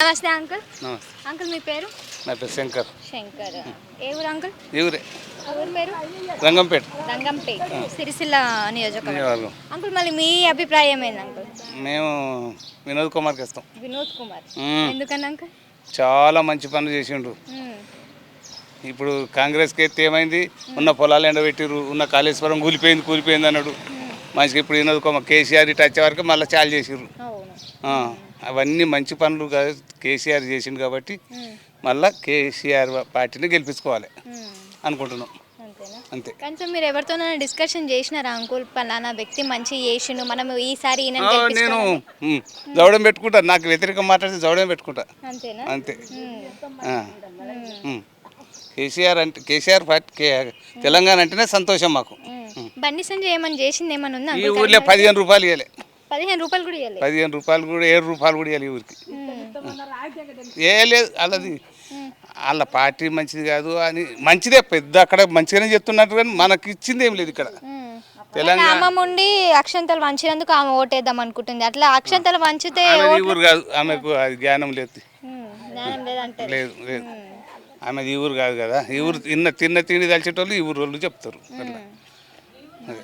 నమస్తే అంకుల్. నమస్తే. అంకుల్ మీ పేరు? నా పేరు శంకర్. శంకర్. ఏ ఊరు అంకుల్? ఎవరే ఆ ఊరు పేరు? రంగంపేట. రంగంపేట్ సిరిసిల్ల నియోజకవర్గం. నియోజకవర్గం. అంకుల్ మళ్ళీ మీ అభిప్రాయం ఏంది అంకుల్? మేము వినోద్ కుమార్కి ఇస్తాం. వినోద్ కుమార్. మ్మ్. ఎందుకని అంకుల్? చాలా మంచి పనులు చేసిండ్రు. మ్మ్. ఇప్పుడు కాంగ్రెస్కి ఎత్తే ఏమైంది ఉన్న పొలాలు ఎండబెట్టిర్రు ఉన్న కాళేశ్వరం కూలిపోయింది కూలిపోయింది అన్నాడు. మంచిగా ఇప్పుడు వినోద్ కేసీఆర్ ఇటు వచ్చే వరకు మళ్ళీ చాలు చేసిర్రు. అవన్నీ మంచి పనులు కాదు కేసీఆర్ చేసిండు కాబట్టి. మళ్ళీ కేసీఆర్ పార్టీని గెలిపించుకోవాలి. అనుకుంటున్నాం. అంతే. కనీసం మీరు ఎవరితోనైనా డిస్కషన్ చేసినారా అంకుల్? పలానా వ్యక్తి మంచి చేసిండు. మనం ఈసారి నేను జవడం పెట్టుకుంటా. నాకు వ్యతిరేకం మాట్లాడితే జవడం పెట్టుకుంటా. అంతే. కేసీఆర్ అంటే కేసీఆర్ పార్టీ తెలంగాణ అంటేనే సంతోషం మాకు. బండి సంజయ్ ఏమన్నా చేసింది ఏమన్నా ఉందా ఈ ఊర్లో పదిహేను రూపాయలు ఇవ్వలే పదిహేను రూపాయలు కూడా ఇవ్వలేదు పదిహేను రూపాయలు కూడా ఏడు రూపాయలు కూడా ఇవ్వాలి ఊరికి. ఏ లేదు వాళ్ళది వాళ్ళ పార్టీ మంచిది కాదు అని మంచిదే పెద్ద అక్కడ మంచిగానే చెప్తున్నట్టు కానీ మనకి ఇచ్చింది ఏం లేదు ఇక్కడ. తెలంగాణ. ఉండి అక్షంతలు వంచినందుకు ఆమె ఓటేద్దాం అనుకుంటుంది. అట్లా అక్షంతలు వంచితే ఈ ఊరు కాదు ఆమెకు అది జ్ఞానం లేదు. మ్మ్. జ్ఞానం లేదంటే లేదు లేదు. ఆమెది ఈ ఊరు కాదు కదా. ఈ ఊరు తిన్న తిన్న తిండి తెలిసేటోళ్ళు ఈ ఊరు వాళ్ళు చెప్తారు. అట్లా. అదే